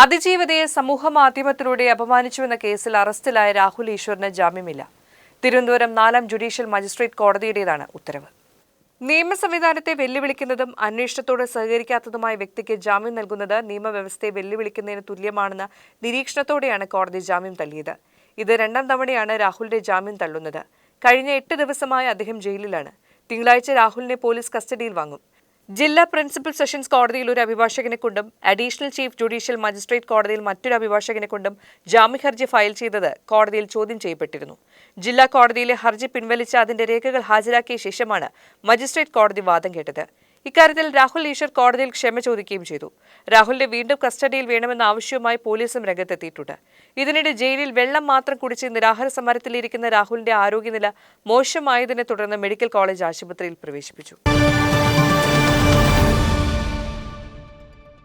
അതിജീവിതയെ സമൂഹ മാധ്യമത്തിലൂടെ അപമാനിച്ചുവെന്ന കേസിൽ അറസ്റ്റിലായ രാഹുൽ ഈശ്വറിന് ജാമ്യമില്ല. തിരുവനന്തപുരം നാലാം ജുഡീഷ്യൽ മജിസ്ട്രേറ്റ് കോടതിയുടേതാണ് ഉത്തരവ്. നിയമ സംവിധാനത്തെ വെല്ലുവിളിക്കുന്നതും അന്വേഷണത്തോട് സഹകരിക്കാത്തതുമായ വ്യക്തിക്ക് ജാമ്യം നൽകുന്നത് നിയമവ്യവസ്ഥയെ വെല്ലുവിളിക്കുന്നതിന് തുല്യമാണെന്ന നിരീക്ഷണത്തോടെയാണ് കോടതി ജാമ്യം തള്ളിയത്. ഇത് രണ്ടാം തവണയാണ് രാഹുലിന്റെ ജാമ്യം തള്ളുന്നത്. കഴിഞ്ഞ എട്ട് ദിവസമായി അദ്ദേഹം ജയിലിലാണ്. തിങ്കളാഴ്ച രാഹുലിനെ പോലീസ് കസ്റ്റഡിയിൽ വാങ്ങും. ജില്ലാ പ്രിൻസിപ്പൽ സെഷൻസ് കോടതിയിൽ ഒരു അഭിഭാഷകനെ കൊണ്ടും അഡീഷണൽ ചീഫ് ജുഡീഷ്യൽ മജിസ്ട്രേറ്റ് കോടതിയിൽ മറ്റൊരു അഭിഭാഷകനെ കൊണ്ടും ജാമ്യ ഹർജി ഫയൽ ചെയ്തത് കോടതിയിൽ ചോദ്യം ചെയ്യപ്പെട്ടിരുന്നു. ജില്ലാ കോടതിയിലെ ഹർജി പിൻവലിച്ച് അതിന്റെ രേഖകൾ ഹാജരാക്കിയ ശേഷമാണ് മജിസ്ട്രേറ്റ് കോടതി വാദം കേട്ടത്. ഇക്കാര്യത്തിൽ രാഹുൽ ഈശ്വർ കോടതിയിൽ ക്ഷമ ചോദിക്കുകയും ചെയ്തു. രാഹുലിനെ വീണ്ടും കസ്റ്റഡിയിൽ വേണമെന്ന ആവശ്യവുമായി പോലീസും രംഗത്തെത്തിയിട്ടുണ്ട്. ഇതിനിടെ ജയിലിൽ വെള്ളം മാത്രം കുടിച്ച് നിരാഹാര സമരത്തിലിരിക്കുന്ന രാഹുലിന്റെ ആരോഗ്യനില മോശമായതിനെ തുടർന്ന് മെഡിക്കൽ കോളേജ് ആശുപത്രിയിൽ പ്രവേശിപ്പിച്ചു.